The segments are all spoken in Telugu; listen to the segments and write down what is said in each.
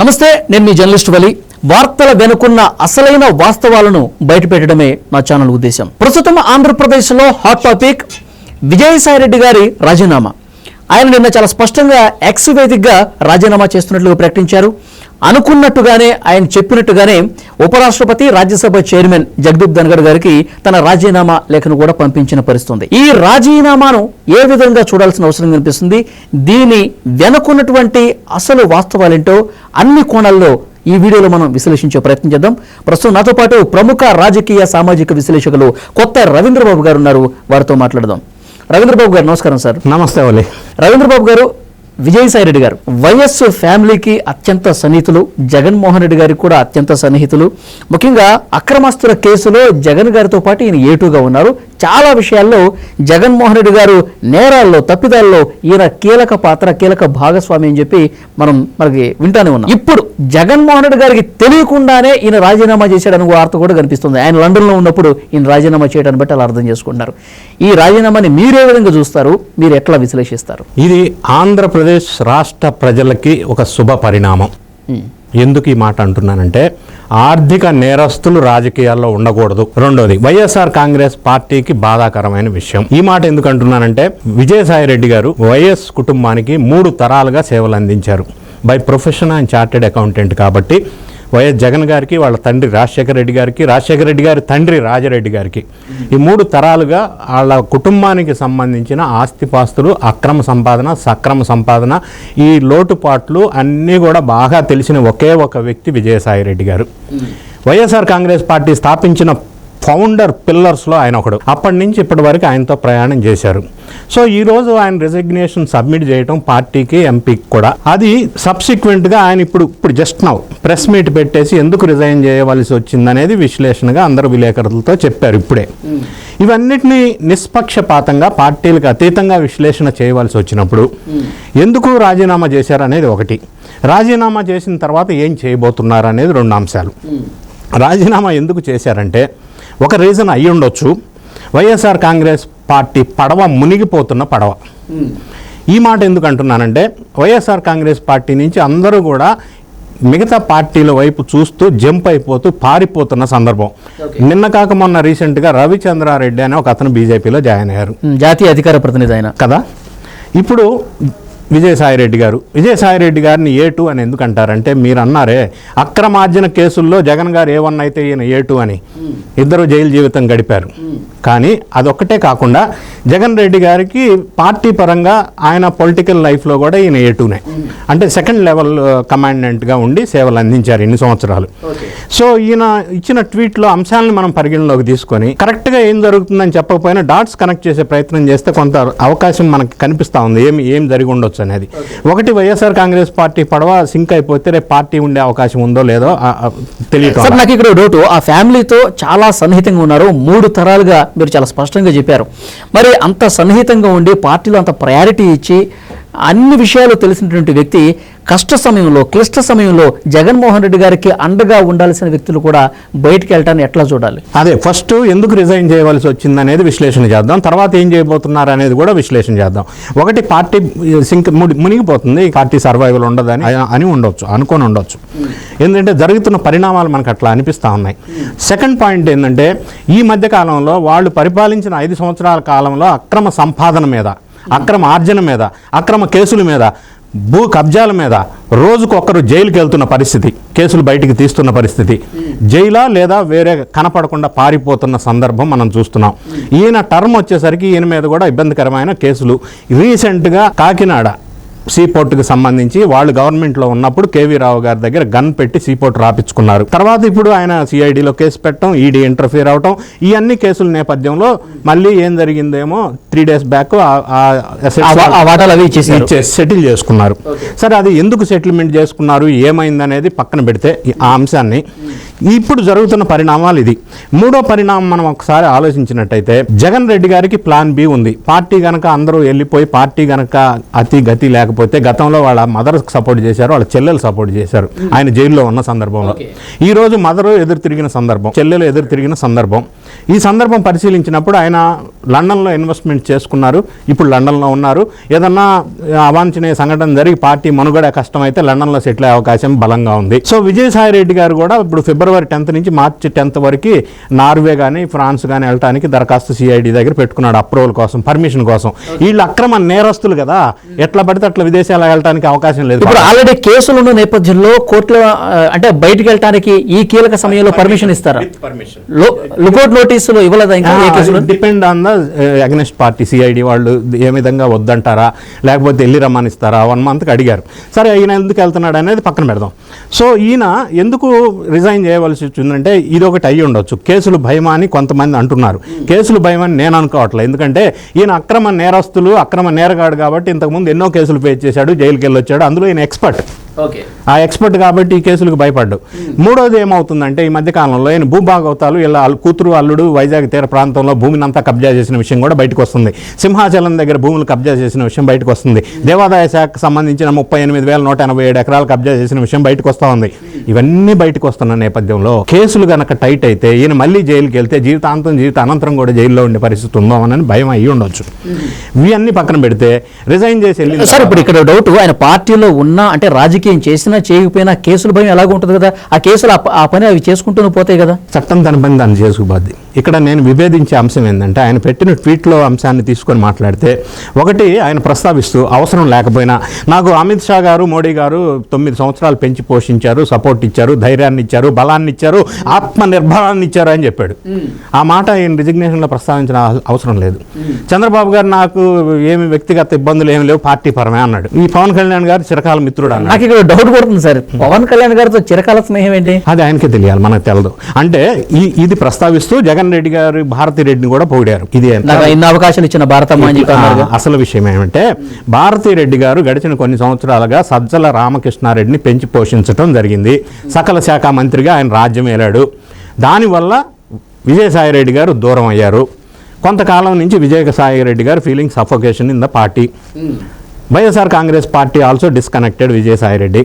నమస్తే నేను మీ జర్నలిస్ట్ వలి. వార్తల వెనుకున్న అసలైన వాస్తవాలను బయటపెట్టడమే మా ఛానల్ ఉద్దేశం. ప్రస్తుతం ఆంధ్రప్రదేశ్లో హాట్ టాపిక్ విజయసాయిరెడ్డి గారి రాజీనామా. ఆయన నిన్న చాలా స్పష్టంగా ఎక్స్ వేదికగా రాజీనామా చేస్తున్నట్లుగా ప్రకటించారు. అనుకున్నట్టుగానే ఆయన చెప్పినట్టుగానే ఉపరాష్ట్రపతి రాజ్యసభ చైర్మన్ జగదీప్ ధన్గడ్ గారికి తన రాజీనామా లేఖను కూడా పంపించిన పరిస్థితి ఉంది. ఈ రాజీనామాను ఏ విధంగా చూడాల్సిన అవసరం కనిపిస్తుంది? దీని వెనుకున్నటువంటి అసలు వాస్తవాలేంటో అన్ని కోణాల్లో ఈ వీడియోలో మనం విశ్లేషించే ప్రయత్నం చేద్దాం. ప్రస్తుతం నాతో పాటు ప్రముఖ రాజకీయ సామాజిక విశ్లేషకులు కొత్త రవీంద్రబాబు గారు ఉన్నారు. వారితో మాట్లాడదాం. రవీంద్రబాబు గారు నమస్కారం సార్. నమస్తే రవీంద్రబాబు గారు విజయసాయి రెడ్డి గారు వైఎస్ ఫ్యామిలీకి అత్యంత సన్నిహితులు జగన్మోహన్ రెడ్డి గారికి కూడా అత్యంత సన్నిహితులు. ముఖ్యంగా అక్రమస్తుల కేసులో జగన్ గారితో పాటు ఈయన ఏటుగా ఉన్నారు. చాలా విషయాల్లో జగన్మోహన్ రెడ్డి గారు నేరాల్లో తప్పిదాల్లో ఈయన కీలక పాత్ర కీలక భాగస్వామి అని చెప్పి మనం మనకి వింటానే ఉన్నాం. ఇప్పుడు జగన్మోహన్ రెడ్డి గారికి తెలియకుండానే ఈయన రాజీనామా చేశాడని వార్త కూడా కనిపిస్తుంది. ఆయన లండన్లో ఉన్నప్పుడు ఈయన రాజీనామా చేయడాన్ని బట్టి అలా అర్థం చేసుకుంటున్నారు ఈ రాజీనామాని మీరు విధంగా చూస్తారు? మీరు ఎట్లా విశ్లేషిస్తారు? ఇది ఆంధ్రప్రదేశ్ రాష్ట్ర ప్రజలకి ఒక శుభ పరిణామం. ఎందుకు ఈ మాట అంటున్నానంటే ఆర్థిక నేరస్తులు రాజకీయాల్లో ఉండకూడదు. రెండోది వైఎస్ఆర్ కాంగ్రెస్ పార్టీకి బాధాకరమైన విషయం. ఈ మాట ఎందుకు అంటున్నానంటే విజయసాయి రెడ్డి గారు వైఎస్ కుటుంబానికి మూడు తరాలుగా సేవలు అందించారు by profession and chartered accountant కాబట్టి వైఎస్ జగన్ గారికి వాళ్ళ తండ్రి రాజశేఖర రెడ్డి గారికి రాజశేఖర రెడ్డి గారి తండ్రి రాజరెడ్డి గారికి. ఈ మూడు తరాలుగా వాళ్ళ కుటుంబానికి సంబంధించిన ఆస్తిపాస్తులు అక్రమ సంపాదన సక్రమ సంపాదన ఈ లోటుపాట్లు అన్నీ కూడా బాగా తెలిసిన ఒకే ఒక వ్యక్తి విజయసాయి రెడ్డి గారు. వైఎస్ఆర్ కాంగ్రెస్ పార్టీ స్థాపించిన ఫౌండర్ పిల్లర్స్లో ఆయన ఒకడు. అప్పటి నుంచి ఇప్పటి వరకు ఆయనతో ప్రయాణం చేశారు. సో ఈ రోజు ఆయన రిజిగ్నేషన్ సబ్మిట్ చేయడం పార్టీకి ఎంపీకి కూడా. అది సబ్సిక్వెంట్గా ఆయన ఇప్పుడు ఇప్పుడు జస్ట్ నౌ ప్రెస్ మీట్ పెట్టేసి ఎందుకు రిజైన్ చేయవలసి వచ్చిందనేది విశ్లేషణగా అందరు విలేకరులతో చెప్పారు ఇప్పుడే. ఇవన్నిటినీ నిష్పక్షపాతంగా పార్టీలకు అతీతంగా విశ్లేషణ చేయవలసి వచ్చినప్పుడు ఎందుకు రాజీనామా చేశారు అనేది ఒకటి. రాజీనామా చేసిన తర్వాత ఏం చేయబోతున్నారు అనేది రెండు అంశాలు. రాజీనామా ఎందుకు చేశారంటే ఒక రీజన్ అయి ఉండొచ్చు. వైఎస్ఆర్ కాంగ్రెస్ పార్టీ పడవ మునిగిపోతున్న పడవ. ఈ మాట ఎందుకు అంటున్నానంటే వైఎస్ఆర్ కాంగ్రెస్ పార్టీ నుంచి అందరూ కూడా మిగతా పార్టీల వైపు చూస్తూ జంప్ అయిపోతూ పారిపోతున్న సందర్భం. నిన్న కాక మొన్న రీసెంట్గా రవిచంద్రారెడ్డి అనే ఒక అతను బీజేపీలో జాయిన్ అయ్యారు. జాతీయ అధికార ప్రతినిధి ఆయన. కదా? ఇప్పుడు విజయసాయిరెడ్డి గారు. విజయసాయిరెడ్డి గారిని ఏ టూ అని ఎందుకు అంటారంటే మీరు అన్నారే అక్రమార్జన కేసుల్లో జగన్ గారు ఏ వన్ అయితే ఈయన ఏ టూ అని. ఇద్దరు జైలు జీవితం గడిపారు. కానీ అదొక్కటే కాకుండా జగన్ రెడ్డి గారికి పార్టీ పరంగా ఆయన పొలిటికల్ లైఫ్లో కూడా ఈయన ఏ టూనే అంటే సెకండ్ లెవెల్ కమాండెంట్గా ఉండి సేవలు అందించారు ఇన్ని సంవత్సరాలు. సో ఈయన ఇచ్చిన ట్వీట్లో అంశాలను మనం పరిగణలోకి తీసుకొని కరెక్ట్గా ఏం జరుగుతుందని చెప్పకపోయినా డాట్స్ కనెక్ట్ చేసే ప్రయత్నం చేస్తే కొంత అవకాశం మనకి కనిపిస్తూ ఉంది. ఏం ఏం జరిగి ఉండొచ్చు అనేది. ఒకటి వైఎస్ఆర్ కాంగ్రెస్ పార్టీ పడవ సింక్ అయిపోతే రేపు పార్టీ ఉండే అవకాశం ఉందో లేదో సార్ నాకు ఇక్కడ డౌట్. ఆ ఫ్యామిలీతో చాలా సన్నిహితంగా ఉన్నారు. మూడు తరాలుగా మీరు చాలా స్పష్టంగా చెప్పారు. మరి అంత సన్నిహితంగా ఉండి పార్టీలో అంత ప్రయారిటీ ఇచ్చి అన్ని విషయాలు తెలిసినటువంటి వ్యక్తి కష్ట సమయంలో క్లిష్ట సమయంలో జగన్మోహన్ రెడ్డి గారికి అండగా ఉండాల్సిన వ్యక్తులు కూడా బయటికి వెళ్ళటాన్ని ఎట్లా చూడాలి? అదే ఫస్ట్ ఎందుకు రిజైన్ చేయవలసి వచ్చింది అనేది విశ్లేషణ చేద్దాం. తర్వాత ఏం చేయబోతున్నారు అనేది కూడా విశ్లేషణ చేద్దాం. ఒకటి పార్టీ సింక్ ముడి- మునిగిపోతుంది. పార్టీ సర్వైవల్ ఉండదని అని ఉండొచ్చు అనుకొని ఉండొచ్చు. ఎందుకంటే జరుగుతున్న పరిణామాలు మనకు అట్లా అనిపిస్తూ ఉన్నాయి. సెకండ్ పాయింట్ ఏంటంటే ఈ మధ్య కాలంలో వాళ్ళు పరిపాలించిన ఐదు సంవత్సరాల కాలంలో అక్రమ సంపాదన మీద అక్రమ ఆర్జన మీద అక్రమ కేసుల మీద భూ కబ్జాల మీద రోజుకు ఒక్కరు జైలుకి వెళ్తున్న పరిస్థితి కేసులు బయటికి తీస్తున్న పరిస్థితి. జైలా లేదా వేరే కనపడకుండా పారిపోతున్న సందర్భం మనం చూస్తున్నాం. ఈయన టర్మ్ వచ్చేసరికి ఈయన మీద కూడా ఇబ్బందికరమైన కేసులు. రీసెంట్గా కాకినాడ సీపోర్ట్కి సంబంధించి వాళ్ళు గవర్నమెంట్లో ఉన్నప్పుడు కేవీ రావు గారి దగ్గర గన్ పెట్టి సీపోర్ట్ రాపించుకున్నారు తర్వాత ఇప్పుడు ఆయన సిఐడిలో కేసు పెట్టడం ఈడీ ఇంటర్ఫియర్ అవటం ఈ అన్ని కేసుల నేపథ్యంలో మళ్ళీ ఏం జరిగిందేమో త్రీ డేస్ బ్యాక్ సెటిల్ చేసుకున్నారు. సరే అది ఎందుకు సెటిల్మెంట్ చేసుకున్నారు ఏమైందనేది పక్కన పెడితే ఆ అంశాన్ని. ఇప్పుడు జరుగుతున్న పరిణామాలు ఇది. మూడో పరిణామం మనం ఒకసారి ఆలోచించినట్టయితే జగన్ రెడ్డి గారికి ప్లాన్ బి ఉంది. పార్టీ గనక అందరూ వెళ్ళిపోయి పార్టీ గనక అతి గతి లేకపోతే లేకపోతే గతంలో వాళ్ళ మదర్ సపోర్ట్ చేశారు వాళ్ళ చెల్లెలు సపోర్ట్ చేశారు. ఆయన జైల్లో ఉన్న సందర్భంలో. ఈ రోజు మదర్ ఎదురు తిరిగిన సందర్భం చెల్లెలు ఎదురు తిరిగిన సందర్భం. ఈ సందర్భం పరిశీలించినప్పుడు ఆయన లండన్లో ఇన్వెస్ట్మెంట్ చేసుకున్నారు. ఇప్పుడు లండన్లో ఉన్నారు. ఏదన్నా అవాంఛనీయ సంఘటన జరిగి పార్టీ మనుగడ కష్టమైతే లండన్లో సెటిల్ అయ్యే అవకాశం బలంగా ఉంది. సో విజయసాయి రెడ్డి గారు కూడా ఇప్పుడు ఫిబ్రవరి టెన్త్ నుంచి మార్చి టెన్త్ వరకు నార్వే కానీ ఫ్రాన్స్ కానీ వెళ్ళడానికి దరఖాస్తు సిఐడి దగ్గర పెట్టుకున్నాడు అప్రూవల్ కోసం పర్మిషన్ కోసం. వీళ్ళు అక్రమ నేరస్తులు కదా. ఎట్లా పడితే అట్లా విదేశాలకు వెళ్ళడానికి అవకాశం లేదు. ఇప్పుడు ఆల్రెడీ కేసులు ఉన్న నేపథ్యంలో కోర్టులో అంటే బయటికి వెళ్ళడానికి ఈ కీలక సమయంలో పర్మిషన్ ఇస్తారా? లుకౌట్ నోటీసులు ఇవ్వలేదా depend on the against party CID వాళ్ళు ఏ విధంగా వద్దంటారా? లేకపోతే వెళ్ళి రమ్మనిస్తారా? వన్ మంత్కి అడిగారు. సరే ఈయన ఎందుకు వెళ్తున్నాడు అనేది పక్కన పెడదాం. సో ఈయన ఎందుకు రిజైన్ చేయవలసి వచ్చిందంటే ఇది ఒకటి అయ్యి ఉండొచ్చు. కేసులు భయమా అని కొంతమంది అంటున్నారు. కేసులు భయం అని నేను అనుకోవట్లేదు ఎందుకంటే ఈయన అక్రమ నేరస్తులు అక్రమ నేరగాడు కాబట్టి ఇంతకుముందు ఎన్నో కేసులు చేశాడు జైలుకి వెళ్ళి వచ్చాడు అందులో ఈయన ఎక్స్పర్ట్ ఆ ఎక్స్పర్ట్ కాబట్టి ఈ కేసులకు భయపడ్డు. మూడోది ఏమవుతుందంటే ఈ మధ్య కాలంలో ఆయన భూభాగవతాలు ఇలా అల్- కూతురు అల్లుడు వైజాగ్ తీర ప్రాంతంలో భూమిని అంతా కబ్జా చేసిన విషయం కూడా బయటకు వస్తుంది సింహాచలం దగ్గర భూములు కబ్జా చేసిన విషయం బయటకు వస్తుంది దేవాదాయ శాఖకు సంబంధించిన ముప్పై ఎనిమిది వేల నూట ఎనభై ఏడు ఎకరాలు కబ్జా చేసిన విషయం బయటకు వస్తూ ఉంది. ఇవన్నీ బయటకు వస్తున్న నేపథ్యంలో కేసులు గనక టైట్ అయితే ఈయన మళ్ళీ జైలుకి వెళ్తే జీవితాంతం జీవిత అనంతరం కూడా జైల్లో ఉండే పరిస్థితి ఉందో అని భయం అయ్యి ఉండొచ్చు. ఇవన్నీ పక్కన పెడితే రిజైన్ చేసి వెళ్ళిన సార్ ఇప్పుడు ఇక్కడ డౌట్ ఆయన పార్టీలో ఉన్నా అంటే రాజకీయం చేసినా చేయకపోయినా కేసుల భయం ఎలాగ ఉంటుంది కదా. ఆ కేసులు ఆ ఆ పని అవి చేసుకుంటూనే పోతాయి కదా. చట్టం తన పని దాన్ని చేసుకుపోద్ది. ఇక్కడ నేను విభేదించే అంశం ఏంటంటే ఆయన పెట్టిన ట్వీట్లో అంశాన్ని తీసుకొని మాట్లాడితే ఒకటి ఆయన ప్రస్తావిస్తూ అవసరం లేకపోయినా నాకు అమిత్ షా గారు మోడీ గారు తొమ్మిది సంవత్సరాలు పెంచి పోషించారు సపోర్ట్ ఇచ్చారు ధైర్యాన్ని ఇచ్చారు బలాన్ని ఇచ్చారు ఆత్మ నిర్భరాన్ని ఇచ్చారు అని చెప్పాడు. ఆ మాట ఆయన రిజిగ్నేషన్లో ప్రస్తావించిన అవ- అవసరం లేదు. చంద్రబాబు గారు నాకు ఏమి వ్యక్తిగత ఇబ్బందులు ఏమి లేవు పార్టీ పరమే అన్నాడు. ఈ పవన్ కళ్యాణ్ గారు చిరకాల మిత్రుడు అన్నాడు. నాకు ఇక్కడ డౌట్ కొడుతుంది సార్. పవన్ కళ్యాణ్ గారితో చిరకాల స్నేహం ఏంటి? అది ఆయనకే తెలియాలి మనకు తెలదు. అంటే ఈ ఇది ప్రస్తావిస్తూ జగన్ రెడ్డి గారు భారతి రెడ్డిని కూడా పొగిడారు. ఇది ఇన్ని అవకాశాలు ఇచ్చిన ఆ, అసలు విషయం ఏమంటే భారతీ రెడ్డి గారు గడిచిన కొన్ని సంవత్సరాలుగా సజ్జల రామకృష్ణారెడ్డిని పెంచి పోషించడం జరిగింది. సకల శాఖ మంత్రిగా ఆయన రాజ్యం ఏలాడు. దానివల్ల విజయసాయి రెడ్డి గారు దూరం అయ్యారు. కొంతకాలం నుంచి విజయసాయి రెడ్డి గారు feeling suffocation in the party YSR Congress party also disconnected Vijayasai Reddy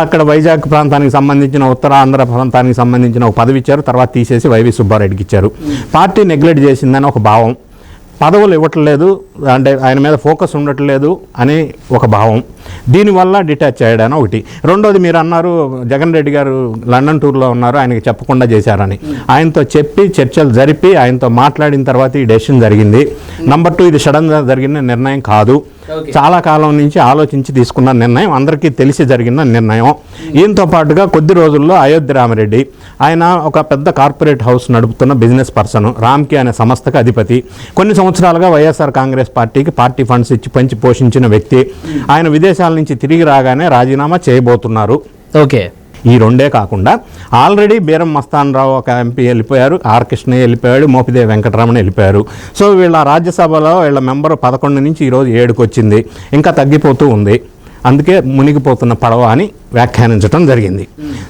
అక్కడ వైజాగ్ ప్రాంతానికి సంబంధించిన ఉత్తరాంధ్ర ప్రాంతానికి సంబంధించిన ఒక పదవి ఇచ్చారు తర్వాత తీసేసి వైవి సుబ్బారెడ్డికి ఇచ్చారు. పార్టీ నెగ్లెక్ట్ చేసిందని ఒక భావం. పదవులు ఇవ్వట్లేదు అంటే ఆయన మీద ఫోకస్ ఉండట్లేదు అని ఒక భావం. దీనివల్ల డిటాచ్ అయ్యాడని ఒకటి. రెండోది మీరు అన్నారు జగన్ రెడ్డి గారు లండన్ టూర్లో ఉన్నారు ఆయనకి చెప్పకుండా చేశారని. ఆయనతో చెప్పి చర్చలు జరిపి ఆయనతో మాట్లాడిన తర్వాత ఈ డెసిషన్ జరిగింది. నంబర్ టూ ఇది సడన్గా జరిగిన నిర్ణయం కాదు. చాలా కాలం నుంచి ఆలోచించి తీసుకున్న నిర్ణయం అందరికీ తెలిసి జరిగిన నిర్ణయం. ఈయనతో పాటుగా కొద్ది రోజుల్లో అయోధ్య రామరెడ్డి ఆయన ఒక పెద్ద కార్పొరేట్ హౌస్ నడుపుతున్న బిజినెస్ పర్సన్ రామ్కి అనే సంస్థకు అధిపతి. కొన్ని సంవత్సరాలుగా వైఎస్ఆర్ కాంగ్రెస్ పార్టీకి పార్టీ ఫండ్స్ ఇచ్చి పంచి పోషించిన వ్యక్తి. ఆయన విదేశాల నుంచి తిరిగి రాగానే రాజీనామా చేయబోతున్నారు. ఓకే. ఈ రెండే కాకుండా ఆల్రెడీ బీరం మస్తాన్ రావు ఒక ఎంపీ వెళ్ళిపోయారు ఆర్ కృష్ణయ్య వెళ్ళిపోయాడు మోపిదేవి వెంకటరమణ వెళ్ళిపోయారు. సో వీళ్ళ రాజ్యసభలో వీళ్ళ మెంబర్ పదకొండు నుంచి ఈరోజు ఏడుకు వచ్చింది ఇంకా తగ్గిపోతూ ఉంది. అందుకే మునిగిపోతున్న పడవ అని వ్యాఖ్యానించడం జరిగింది.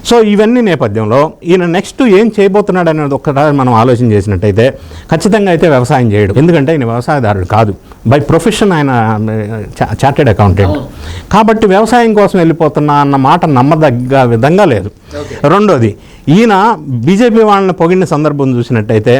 సో ఇవన్నీ నేపథ్యంలో ఈయన నెక్స్ట్ ఏం చేయబోతున్నాడు అనేది ఒక్కసారి మనం ఆలోచన చేసినట్టయితే ఖచ్చితంగా అయితే వ్యవసాయం చేయడు. ఎందుకంటే ఆయన వ్యవసాయదారుడు కాదు. బై ప్రొఫెషన్ ఆయన చార్టెడ్ అకౌంటెంట్ కాబట్టి వ్యవసాయం కోసం వెళ్ళిపోతున్నా అన్న మాట నమ్మదగ్గ విధంగా లేదు. రెండోది ఈయన బీజేపీ వాళ్ళని పొగిడిన సందర్భం చూసినట్టయితే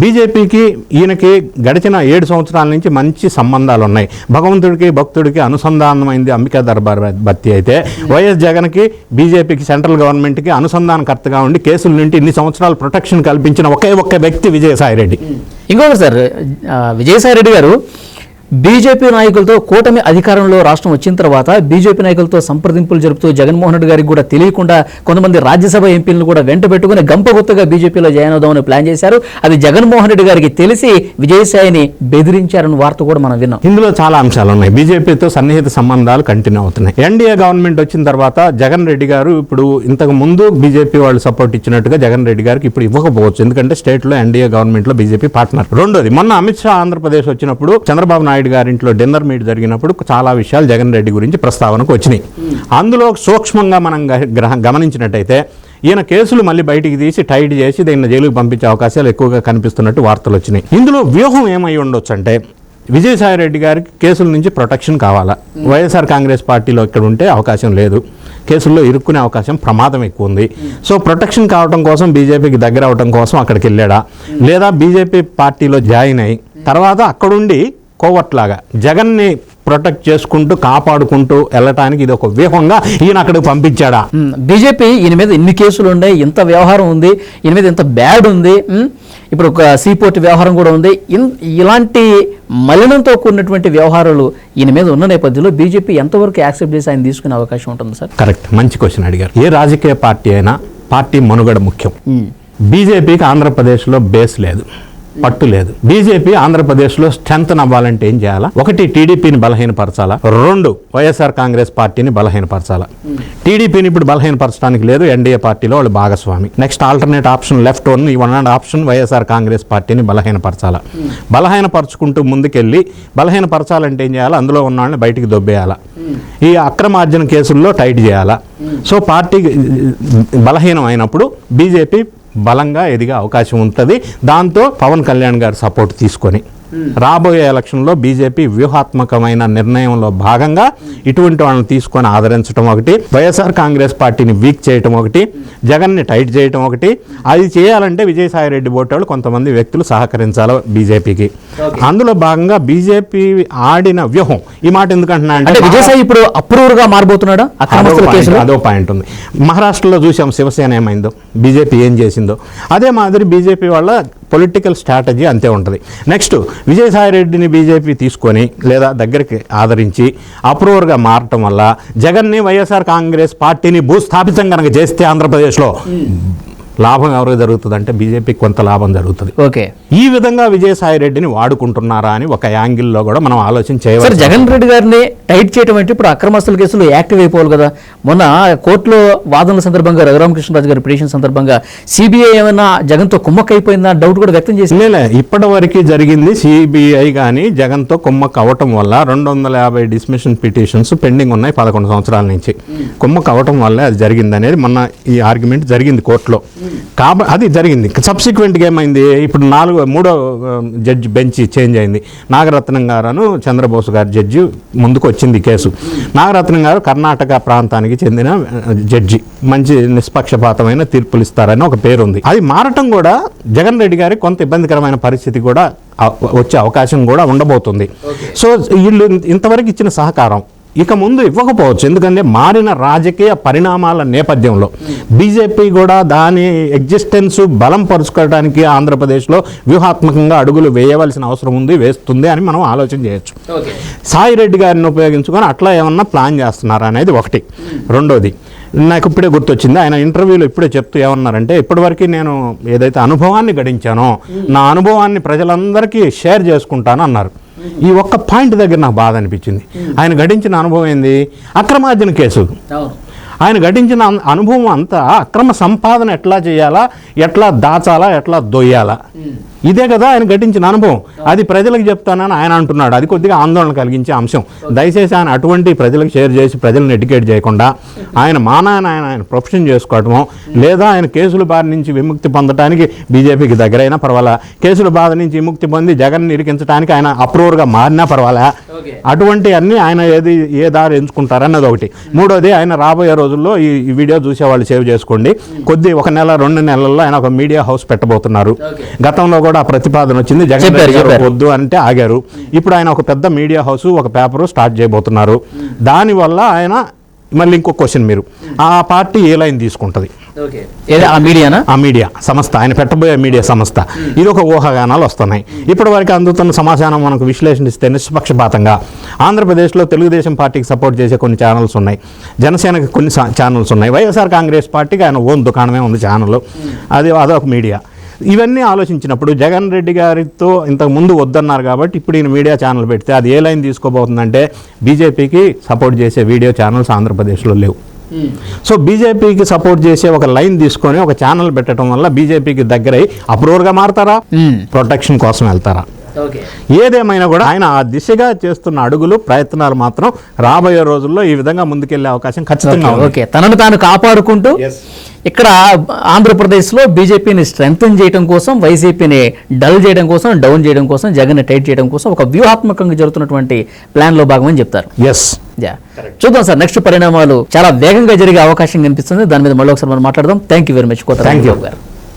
బీజేపీకి ఈయనకి గడిచిన ఏడు సంవత్సరాల నుంచి మంచి సంబంధాలు ఉన్నాయి. భగవంతుడికి భక్తుడికి అనుసంధానమైంది అంబికా దర్బార్ భర్తీ అయితే. వైఎస్ జగన్కి బీజేపీకి సెంట్రల్ గవర్నమెంట్కి అనుసంధానకర్తగా ఉండి కేసుల నుండి ఇన్ని సంవత్సరాలు ప్రొటెక్షన్ కల్పించిన ఒకే ఒక్క వ్యక్తి విజయసాయి రెడ్డి ఇంకొకటి సార్ విజయసాయిరెడ్డి విజయసాయి రెడ్డి గారు బీజేపీ నాయకులతో కూటమి అధికారంలో రాష్ట్రం వచ్చిన తర్వాత బీజేపీ నాయకులతో సంప్రదింపులు జరుపుతూ జగన్మోహన్ రెడ్డి గారికి కూడా తెలియకుండా కొంతమంది రాజ్యసభ ఎంపీలను కూడా వెంట పెట్టుకుని గంపగుత్తగా బీజేపీలో జాయిన్ అవుదామని ప్లాన్ చేశారు. అది జగన్మోహన్ రెడ్డి గారికి తెలిసి విజయసాయిని బెదిరించారని వార్త కూడా మనం విన్నాం. ఇందులో చాలా అంశాలు ఉన్నాయి. బీజేపీతో సన్నిహిత సంబంధాలు కంటిన్యూ అవుతున్నాయి. ఎన్డీఏ గవర్నమెంట్ వచ్చిన తర్వాత జగన్ రెడ్డి గారు ఇప్పుడు ఇంతకు ముందు బీజేపీ వాళ్ళు సపోర్ట్ ఇచ్చినట్టుగా జగన్ రెడ్డి గారికి ఇప్పుడు ఇవ్వకపోవచ్చు. ఎందుకంటే స్టేట్లో ఎన్డీఏ గవర్నమెంట్లో బీజేపీ పార్ట్నర్. రెండోది మొన్న అమిత్ షా ఆంధ్రప్రదేశ్ వచ్చినప్పుడు చంద్రబాబు నాయుడు గారింట్లో డిన్నర్ మీట్ జరిగినప్పుడు చాలా విషయాలు జగన్ రెడ్డి గురించి ప్రస్తావనకు వచ్చినాయి. అందులో సూక్ష్మంగా మనం గ- గ్రహ- గమనించినట్టయితే ఈయన కేసులు మళ్ళీ బయటికి తీసి టైట్ చేసి దీన్ని జైలుకు పంపించే అవకాశాలు ఎక్కువగా కనిపిస్తున్నట్టు వార్తలు వచ్చినాయి. ఇందులో వ్యూహం ఏమై ఉండొచ్చు అంటే విజయసాయి రెడ్డి గారికి కేసుల నుంచి ప్రొటెక్షన్ కావాలా? వైఎస్ఆర్ కాంగ్రెస్ పార్టీలో ఇక్కడ ఉంటే అవకాశం లేదు. కేసుల్లో ఇరుక్కునే అవకాశం ప్రమాదం ఎక్కువ ఉంది. సో ప్రొటెక్షన్ కావడం కోసం బీజేపీకి దగ్గర అవడం కోసం అక్కడికి వెళ్ళాడా? లేదా బీజేపీ పార్టీలో జాయిన్ అయ్యి తర్వాత అక్కడుండి కోవట్లాగా జగన్ని ప్రొటెక్ట్ చేసుకుంటూ కాపాడుకుంటూ వెళ్ళటానికి ఇది ఒక వ్యూహంగా ఈయన అక్కడికి పంపించాడా? బీజేపీ ఈయన మీద ఇన్ని కేసులు ఉన్నాయి? ఇంత వ్యవహారం ఉంది. ఈయన మీద ఇంత బ్యాడ్ ఉంది. ఇప్పుడు ఒక సీపోర్ట్ వ్యవహారం కూడా ఉంది. ఇలాంటి మలినంతో కూడినటువంటి వ్యవహారాలు ఈయన మీద ఉన్న నేపథ్యంలో బీజేపీ ఎంతవరకు యాక్సెప్ట్ చేసి ఆయన తీసుకునే అవకాశం ఉంటుంది సార్? కరెక్ట్. మంచి క్వశ్చన్ అడిగారు. ఏ రాజకీయ పార్టీ అయినా పార్టీ మనుగడ ముఖ్యం. బీజేపీకి ఆంధ్రప్రదేశ్లో బేస్ లేదు. పట్టు లేదు. బీజేపీ ఆంధ్రప్రదేశ్లో స్ట్రెంత్ అవ్వాలంటే ఏం చేయాలా? ఒకటి టీడీపీని బలహీనపరచాలా? రెండు వైఎస్ఆర్ కాంగ్రెస్ పార్టీని బలహీనపరచాలా? టీడీపీని ఇప్పుడు బలహీనపరచడానికి లేదు ఎన్డీఏ పార్టీలో వాళ్ళు భాగస్వామి. Next alternate option left one ఈ one and option YSR Congress పార్టీని బలహీనపరచాలా? బలహీనపరచుకుంటూ ముందుకెళ్ళి బలహీనపరచాలంటే ఏం చేయాలి? అందులో ఉన్న వాళ్ళని బయటికి దొబ్బేయాలా? ఈ అక్రమార్జన కేసుల్లో టైట్ చేయాలా? సో పార్టీ బలహీనం అయినప్పుడు బీజేపీ బలంగా ఎదిగే అవకాశం ఉంటుంది. దాంతో పవన్ కళ్యాణ్ గారు సపోర్ట్ తీసుకొని. రాబోయే ఎలక్షన్లో బీజేపీ వ్యూహాత్మకమైన నిర్ణయంలో భాగంగా ఇటువంటి వాళ్ళని తీసుకొని ఆదరించడం ఒకటి వైఎస్ఆర్ కాంగ్రెస్ పార్టీని వీక్ చేయటం ఒకటి జగన్ని టైట్ చేయటం ఒకటి. అది చేయాలంటే విజయసాయి రెడ్డి బోటోళ్ళు కొంతమంది వ్యక్తులు సహకరించాలి బీజేపీకి. అందులో భాగంగా బీజేపీ ఆడిన వ్యూహం ఈ మాట ఎందుకంటున్నా అంటే విజయసాయి ఇప్పుడు అప్రూవర్గా మారబోతున్నాడా? అదో అక్రమస్తుల పాయింట్- కేసులో? అదో పాయింట్ ఉంది. మహారాష్ట్రలో చూసాం శివసేన ఏమైందో బీజేపీ ఏం చేసిందో. అదే మాదిరి బీజేపీ వాళ్ళ పొలిటికల్ స్ట్రాటజీ అంతే ఉంటుంది. నెక్స్ట్ విజయసాయి రెడ్డిని బీజేపీ తీసుకొని లేదా దగ్గరికి ఆదరించి అప్రూవర్గా మారటం వల్ల జగన్ని వైఎస్ఆర్ కాంగ్రెస్ పార్టీని భూస్థాపితం కనుక చేస్తే ఆంధ్రప్రదేశ్లో లాభం ఎవరికి జరుగుతుంది అంటే బీజేపీకి కొంత లాభం జరుగుతుంది. ఓకే. ఈ విధంగా విజయసాయి రెడ్డిని వాడుకుంటున్నారా అని ఒక యాంగిల్లో కూడా మనం ఆలోచన చేయవచ్చు జగన్ రెడ్డి గారిని టైట్ చేయడం అంటే ఇప్పుడు అక్రమస్తుల కేసులు యాక్టివ్ అయిపోవాలి కదా. మొన్న కోర్టులో వాదనల సందర్భంగా రఘురామకృష్ణరాజు గారి పిటిషన్ సందర్భంగా సిబిఐ ఏమైనా జగన్తో కుమ్మక్క అయిపోయిందా డౌట్ కూడా వ్యక్తం చేసింది. లే ఇప్పటి వరకు జరిగింది సిబిఐ కానీ జగన్తో కుమ్మక్క అవటం వల్ల రెండు వందల యాభై డిస్మిషన్ పిటిషన్స్ పెండింగ్ ఉన్నాయి పదకొండు సంవత్సరాల నుంచి. కుమ్మక్క అవటం వల్ల అది జరిగింది అనేది మొన్న ఈ ఆర్గ్యుమెంట్ జరిగింది కోర్టులో. కాబ అది జరిగింది. సబ్సిక్వెంట్గా ఏమైంది? ఇప్పుడు నాలుగో మూడో జడ్జి బెంచ్ చేంజ్ అయింది. నాగరత్నం గారు చంద్రబోస్ గారి జడ్జి ముందుకు వచ్చింది కేసు. నాగరత్నం గారు కర్ణాటక ప్రాంతానికి చెందిన జడ్జి. మంచి నిష్పక్షపాతమైన తీర్పులు ఇస్తారని ఒక పేరు ఉంది అది మారటం కూడా జగన్ రెడ్డి గారి కొంత ఇబ్బందికరమైన పరిస్థితి కూడా వచ్చే అవకాశం కూడా ఉండబోతుంది. సో వీళ్ళు ఇంతవరకు ఇచ్చిన సహకారం ఇక ముందు ఇవ్వకపోవచ్చు. ఎందుకంటే మారిన రాజకీయ పరిణామాల నేపథ్యంలో బీజేపీ కూడా దాని ఎగ్జిస్టెన్స్ బలం పరుచుకోవడానికి ఆంధ్రప్రదేశ్లో వ్యూహాత్మకంగా అడుగులు వేయవలసిన అవసరం ఉంది వేస్తుంది అని మనం ఆలోచన చేయొచ్చు. సాయి రెడ్డి గారిని ఉపయోగించుకొని అట్లా ఏమన్నా ప్లాన్ చేస్తున్నారా అనేది ఒకటి. రెండోది నాకు ఇప్పుడే గుర్తొచ్చింది ఆయన ఇంటర్వ్యూలో ఇప్పుడే చెప్తూ ఏమన్నారంటే ఇప్పటివరకు నేను ఏదైతే అనుభవాన్ని గడించానో నా అనుభవాన్ని ప్రజలందరికీ షేర్ చేసుకుంటాను అన్నారు. ఈ ఒక్క పాయింట్ దగ్గర నాకు బాధ అనిపించింది. ఆయన గడించిన అనుభవం ఏంది? అక్రమార్జన కేసు. ఆయన గడించిన అన్- అనుభవం అంతా అక్రమ సంపాదన ఎట్లా చేయాలా? ఎట్లా దాచాలా? ఎట్లా దొయ్యాలా? ఇదే కదా ఆయన గడించిన అనుభవం. అది ప్రజలకు చెప్తానని ఆయన అంటున్నాడు. అది కొద్దిగా ఆందోళన కలిగించే అంశం. దయచేసి ఆయన అటువంటి ప్రజలకు షేర్ చేసి ప్రజలను ఎడ్యుకేట్ చేయకుండా ఆయన మానాన్ని ఆయన ఆయన ప్రొఫెషన్ చేసుకోవటమో లేదా ఆయన కేసుల బారి నుంచి విముక్తి పొందడానికి బీజేపీకి దగ్గరైనా పర్వాలా. కేసుల బాధ నుంచి విముక్తి పొంది జగన్ ఇరికించడానికి ఆయన అప్రూవర్గా మారినా పర్వాలా. అటువంటి అన్ని ఆయన ఏది ఏ దారి ఎంచుకుంటారన్నది ఒకటి. మూడోది ఆయన రాబోయే రోజుల్లో ఈ వీడియో చూసే వాళ్ళు సేవ్ చేసుకోండి. కొద్ది ఒక నెల రెండు నెలల్లో ఆయన ఒక మీడియా హౌస్ పెట్టబోతున్నారు. గతంలో కూడా ఆ ప్రతిపాదన వచ్చింది. జగన్ గారు. వద్దు అంటే ఆగారు. ఇప్పుడు ఆయన ఒక పెద్ద మీడియా హౌస్ ఒక పేపర్ స్టార్ట్ చేయబోతున్నారు. దానివల్ల ఆయన మళ్ళీ ఇంకో క్వశ్చన్ మీరు. ఆ పార్టీ ఏ లైన్ తీసుకుంటుంది? ఆ మీడియానా? ఆ మీడియా సంస్థ. ఆయన పెట్టబోయే మీడియా సంస్థ. ఇది ఒక ఊహాగానాలు వస్తున్నాయి. ఇప్పటివరకు అందుతున్న సమాచారం మనకు విశ్లేషణిస్తే నిష్పక్షపాతంగా. ఆంధ్రప్రదేశ్లో తెలుగుదేశం పార్టీకి సపోర్ట్ చేసే కొన్ని ఛానల్స్ ఉన్నాయి. జనసేనకి కొన్ని ఛానల్స్ ఉన్నాయి. వైఎస్ఆర్ కాంగ్రెస్ పార్టీకి ఆయన ఓన్ దుకాణమే ఉంది ఛానల్ అది అదొక మీడియా. ఇవన్నీ ఆలోచించినప్పుడు జగన్ రెడ్డి గారితో ఇంతకు ముందు వద్దన్నారు కాబట్టి ఇప్పుడు ఈయన మీడియా ఛానల్ పెడితే అది ఏ లైన్ తీసుకోబోతుందంటే బీజేపీకి సపోర్ట్ చేసే వీడియో ఛానల్స్ ఆంధ్రప్రదేశ్లో లేవు. సో బీజేపీకి సపోర్ట్ చేసే ఒక లైన్ తీసుకొని ఒక ఛానల్ పెట్టడం వల్ల బీజేపీకి దగ్గరై అప్రూవర్గా మారతారా? మ్మ్. ప్రొటెక్షన్ కోసం వెళ్తారా? ఏదేమైనా కూడా ఆయన ఆ దిశగా చేస్తున్న అడుగులు ప్రయత్నాలు మాత్రం రాబోయే రోజుల్లో ఈ విధంగా ముందుకెళ్ళే అవకాశం ఖచ్చితంగా ఉంది. ఓకే తనను తాను కాపాడుకుంటూ ఇక్కడ ఆంధ్రప్రదేశ్లో బీజేపీని స్ట్రెంగ్తన్ చేయడం కోసం వైసీపీని డల్ చేయడం కోసం డౌన్ చేయడం కోసం జగన్ టైట్ చేయడం కోసం ఒక వ్యూహాత్మకంగా జరుగుతున్నటువంటి ప్లాన్లో భాగమని చెప్తారు. Yes yeah. చూద్దాం సార్ నెక్స్ట్ పరిణామాలు చాలా వేగంగా జరిగే అవకాశం కనిపిస్తుంది. దాని మీద మళ్ళీ ఒకసారి మనం మాట్లాడదాం. Thank you very much Kota Thank you. గారు.